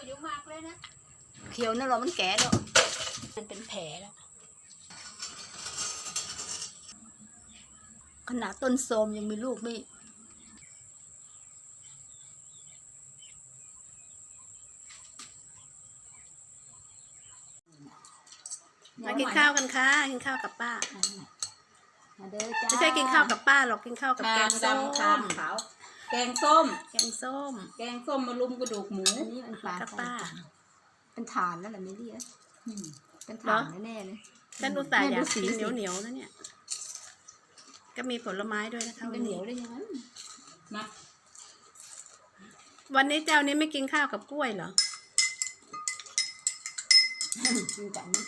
อายุมากเลยนะ เขียวนั่นหรอมันแก่แล้วมันเป็นแผลแล้ว ขนาดต้นโทรมยังมีลูกไม่มากินข้าวกันค่ะ กินข้าวกับป้า มาเด้อจ้าไม่ใช่กินข้าวกับป้าหรอก กินข้าวกับแกคางงส้มดำคางขาว แกงส้ม แกงส้มแกงส้มมาลุมกระดูกหมูอันนี้มันปลากับป้า เป็นฐานแล้วแหละไม่เรียกอืมเป็นฐานแน่ๆเลย ฉันอุตส่าห์อยากแม่ดูสีกินสิเหนียวเหนียวๆนะเนี่ย ก็มีผลไม้ด้วยนะคะมันวัเป็นนเหนีนี้ยวได้ยังไงมาวันนี้เจ้านี้ไม่กินข้าวกับกล้วยเหรอ กินกันนี้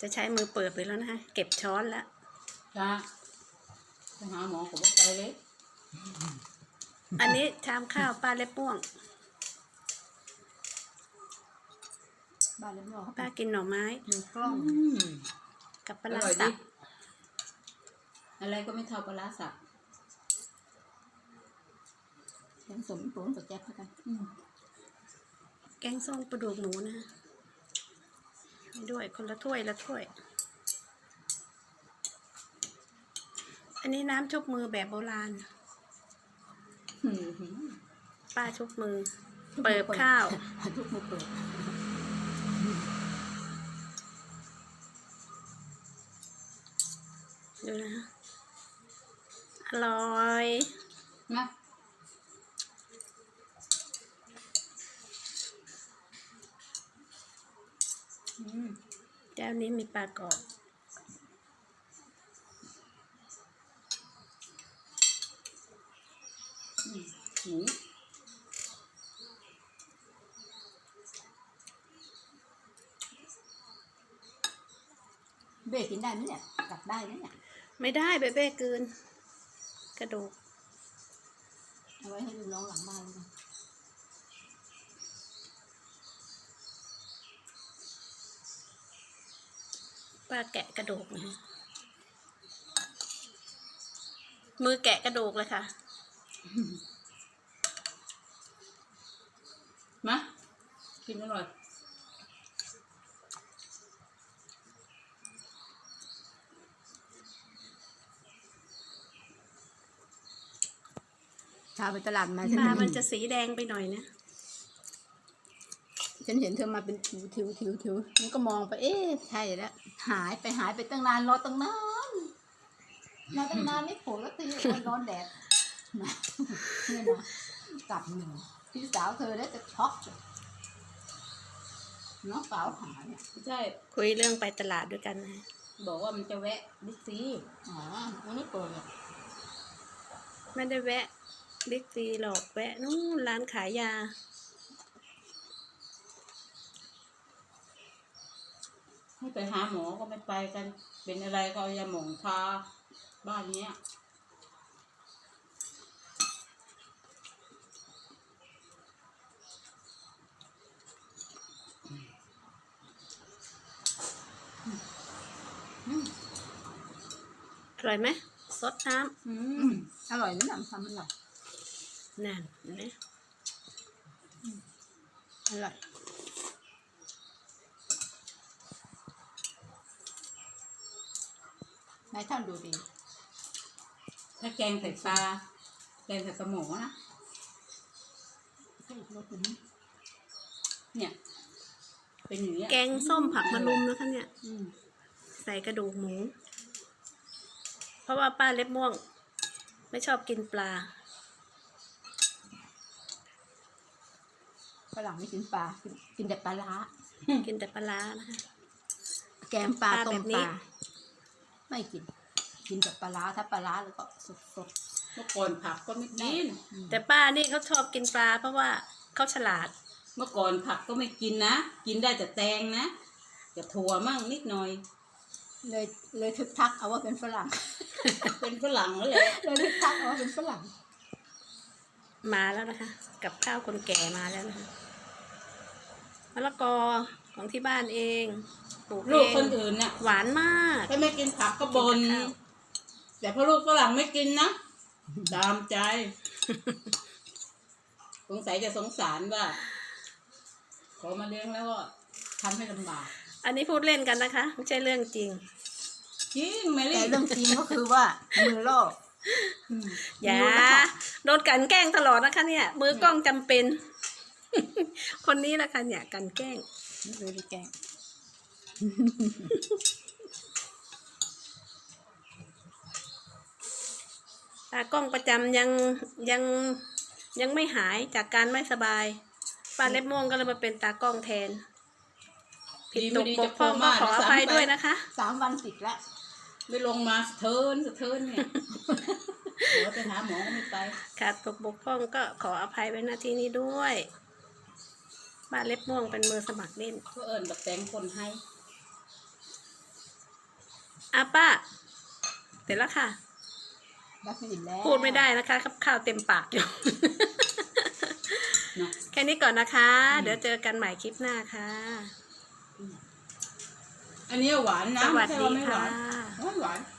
จะใช้มือเปิดไปแล้วนะคะเก็บช้อนแล้ว จ้าไปหาหมอผมว่าไปเลยอันนี้ชามข้าวป้าเล็บม่วง บ้านเล็บนอกเขาป้ากินหน่อไม้มีกล้อง อืมกับปอลาร่อยสัดิบอะไรก็ไม่เท่าปลาร้าสับยังสมปูนกับแจ๊บแล้วกันอืมแกงส้มปลาดุกหมูนะคะให้ด้วยคนละถ้วยละถ้วย นนี้น้ำชุบมือแบบโบราณอืมหืมป้าชุบมือ เปิบข้าว ทุกมือเปิดดูนะ อร่อย นะอืม เจ้านี้มีปลากรอบ อืม หมูเบรกกินได้ไหมเนี่ยกลับได้ไหมเนี่ยไม่ได้เบเบ้กลืนกระดูกเอาไว้ให้ลูกน้องหลังบ้านเลยป้าแกะกระดูกนะฮะมือแกะกระดูกเลยค่ะ มา กินอร่อยชาไปตลาดมาปฉันลามันจะสีแดงไปหน่อยนะ ฉันเห็นเธอมาเป็นถิวถิวถิวถิวนี่ก็มองไป เอ๊ะใช่แล้ว หายไปหายไปตั้งนานรอตั้งนานรอตั้งนานไม่โผล่แล้วตีมันร้อนแดดมาเนี่ยนะกลับหนึ่งพี่สาวเธอแล้วจะช็อก น้องสาวหายเนี่ยไม่ใช่ คุยเรื่องไปตลาดด้วยกันนะบอกว่ามันจะแวะบิ๊กซีอ๋อมันไม่เปิดเลยไม่ได้แวะบิ๊กซีหรอกแวะนู่นร้านขายยา ให้ไปหาหมอก็ไม่ไปกัน เป็นอะไรก็เอายาหมองทาบ้านเนี้ย ร่อยไหมซดน้อือืมมอร่อยนี่นะทำอร่อยำนั่นเห็นไหมอร่อยนายท่านดูดีถ้าแกงใส่ปลาแกงใส่ปลาหมอนะรสหนึ่งเนี่ย เป็นอย่างเงี้ยแกงส้มผักมะรุมนะคะเนี่ย อืมใส่กระดูกหมูเพ ราะว่าป้าเล็บม่วง ไม่ชอบกินปลาฝรั่งไม่กินปลา กินกินแต่ปลาร้ากินแต่ปลาร้านะคะแกงปลาปลาต้แบมบปนี้ลาไม่กิน กินแต่ปลาร้าถ้าปลาร้าแล้วก็สดสดเมื่อก่อนผักก็ไม่กินๆอืมแต่ป้านี่เขาชอบกินปลาเพราะว่าเขาฉลาด เมื่อก่อนผักก็ไม่กินนะ กินได้แต่แตงนะจะถั่วมั่งนิดหน่อย เลยเลยทึกทักเอาว่าเป็นฝรั่ง เป็นฝรั่งแล้วแหละเลยทึกทักเอาว่าเป็นฝรั่ง มาแล้วนะคะ กับข้าวคนแก่มาแล้วนะคะมะละกอของที่บ้านเองปลูกลูเอกคนงอื่นน่ะหวานมากถ้าไม่กินผักก็บนกินแต่ข้าวแต่พอลูกฝรั่งไม่กินนะตามใจ สงสัยจะสงสารว่าขอมาเลี้ยงแล้วก็ทำให้ลำบาก อันนี้พูดเล่นกันนะคะ ไม่ใช่เรื่องจริง จริงไม่แต่เล่นเรื่องจริงก็คือว่ามือลอกอืมอย่ารู้แล้วค่ะโดนกลันแกล้งตลอดนะคะเนี่ย มือกล้องจำเป็น คนนี้นะคะเนี่ยกลันแกล้ง ไม่รู้ดิแกงตากล้องประจำยังยังยังไม่หายจากการไม่สบายป้าเล็บม่วงก็เลยมาเป็นตากล้องแทน ผิดตกบกพร่องก็ขออภัยด้วยนะคะ สามวันติดแล้วไม่ลงมาสะเทินสะเทินเนี่ยเดี๋ยวไปหาหมอก็ไม่ไปขาดตกบกพร่องก็ขออภัยไว้หน้าที่นี้ด้วยป้าเล็บม่วงเป็นมือสมัครเล่นก็เอิญแบบแต่งคนให้อะป้าเสร็จแล้วค่ะ รักไม่อิ่มแล้วพูดไม่ได้นะคะครับข้าวเต็มปากอยู่ เนาะ แค่นี้ก่อนนะคะ เดี๋ยวเจอกันใหม่คลิปหน้าค่ะ อันนี้หวานนะสวัสไม่ใช่ดีว่าไม่หค่ะ วานหวานหวาน